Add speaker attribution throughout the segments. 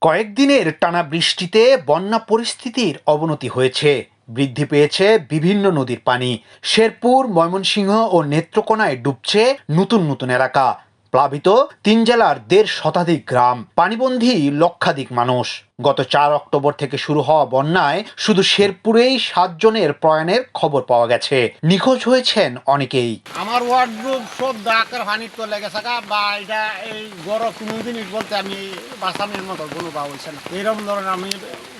Speaker 1: কয়েকদিনের টানা বৃষ্টিতে বন্যা পরিস্থিতির অবনতি হয়েছে। বৃদ্ধি পেয়েছে বিভিন্ন নদীর পানি। শেরপুর, ময়মনসিংহ ও নেত্রকোনায় ডুবছে নতুন নতুন এলাকা। প্লাবিত তিন জেলার দেড় শতাধিক গ্রাম। পানিবন্ধী লক্ষাধিক মানুষ। গত চার অক্টোবর থেকে শুরু হওয়া বন্যায় শুধু শেরপুরেই সাতজনের প্রয়াণের খবর পাওয়া গেছে। নিখোঁজ হয়েছেন অনেকেই।
Speaker 2: আমার ওয়ার্ড গ্রুপ সব ডাকের হানির তো লেগে থাকা বা এটা এই গড় কোনো জিনিস বলতে আমি বাসামের মতো কোনো বা হয়েছে না। এইরকম ধরনের আমি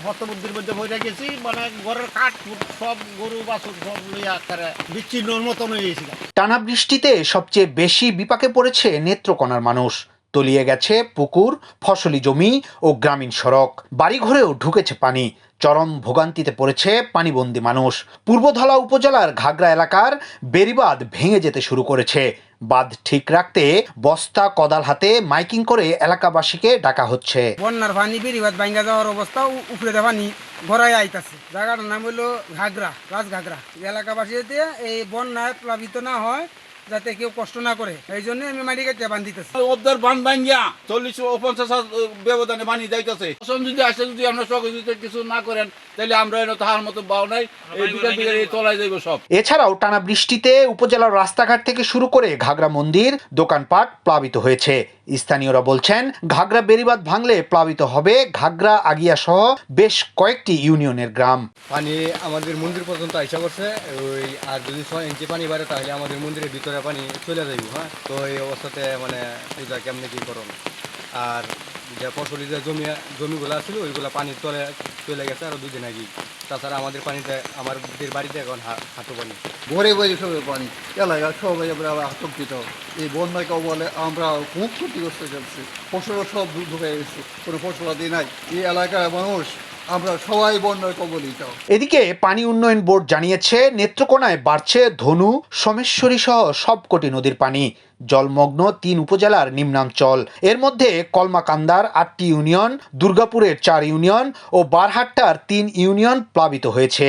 Speaker 2: হতবুদ্ধির মধ্যে বইটা গেছি মানে ঘরের কাঠ সব গরু বাছুর সব লইয়া করে বিচ্ছিন্নর মতন হয়ে গেছিল
Speaker 1: টানা বৃষ্টিতে সবচেয়ে বেশি বিপাকে পড়েছে নেত্রকোনার মানুষ। তলিয়ে গেছে পুকুর, ফসলি জমি ও গ্রামীণ সড়ক। বাড়িঘরেও ঢুকেছে পানি। চরম ভোগান্তিতে পড়েছে পানিবন্দী মানুষ। পূর্বধলা উপজেলার ঘাগড়া এলাকার বেড়িবাঁধ ভেঙে যেতে শুরু করেছে। বাঁধ ঠিক রাখতে বস্তা, কদাল হাতে মাইকিং করে এলাকাবাসীকে ডাকা হচ্ছে।
Speaker 3: বন্যার পানি বেরিবাদ ভাঙ্গা যাওয়ার অবস্থা উপরে পানি গড়াই আইতাছে। জায়গাটার নাম হলো ঘাগরা রাজ ঘাগরা এলাকাবাসী যাতে এই বন্যায় প্লাবিত না হয় যাতে কেউ কষ্ট না করে। এই জন্য আমি মাটি কেটে বান্ধিতেছি।
Speaker 4: ওদের বান ভাঙ্গিয়া চল্লিশ ও পঞ্চাশ হাজার ব্যবধানে পানি যাইতেছে। যদি আসে যদি আমরা সহযোগিতা কিছু না করেন তাহলে আমরা এনে তাহার মতো বাও নাই। এই বিকেল বিকেল তলায় যাইব সব।
Speaker 1: এছাড়াও টানা বৃষ্টিতে উপজেলার রাস্তাঘাট থেকে শুরু করে ঘাগড়া মন্দির দোকানপাট প্লাবিত হয়েছে। স্থানীয়রা বলছেন ঘাগড়া বেড়িবাঁধ ভাঙলে প্লাবিত হবে ঘাগড়া আগিয়া সহ বেশ কয়েকটি ইউনিয়নের গ্রাম।
Speaker 5: পানি আমাদের মন্দির পর্যন্ত আইসা করছে ওই আর যদি ছয় ইঞ্চি পানি বাড়ে তাহলে আমাদের মন্দিরের ভিতরে পানি চলে যাইব হ্যাঁ? তো এই অবস্থাতে মানে পূজা কেমনে কি করুন আর যে ফসলি যে জমি, জমিগুলো ছিল ওইগুলো পানির তলে চলে গেছে আরও দুদিন আগে। তাছাড়া আমাদের পানিতে, আমাদের বাড়িতে এখন হাঁটু পানি।
Speaker 6: ভরে ভরে সবে পানি। এলাকা সবাই আমরা আতঙ্কিত। এই বন্যাকে বলে আমরা খুব ক্ষতিগ্রস্ত যাচ্ছি। ফসল সব ঢুকে গেছে। কোনো ফসলাদি নাই। এই এলাকার মানুষ আমরা সবাই বন্যার কবলিত।
Speaker 1: এদিকে পানি উন্নয়ন বোর্ড জানিয়েছে, নেত্রকোনায় বাড়ছে ধনু, সোমেশ্বরী সহ সবকটি নদীর পানি। জলমগ্ন তিন উপজেলার নিম্নাঞ্চল। এর মধ্যে কলমাকান্দার আটটি ইউনিয়ন, দুর্গাপুরের চার ইউনিয়ন ও বারহাট্টার তিন ইউনিয়ন প্লাবিত হয়েছে।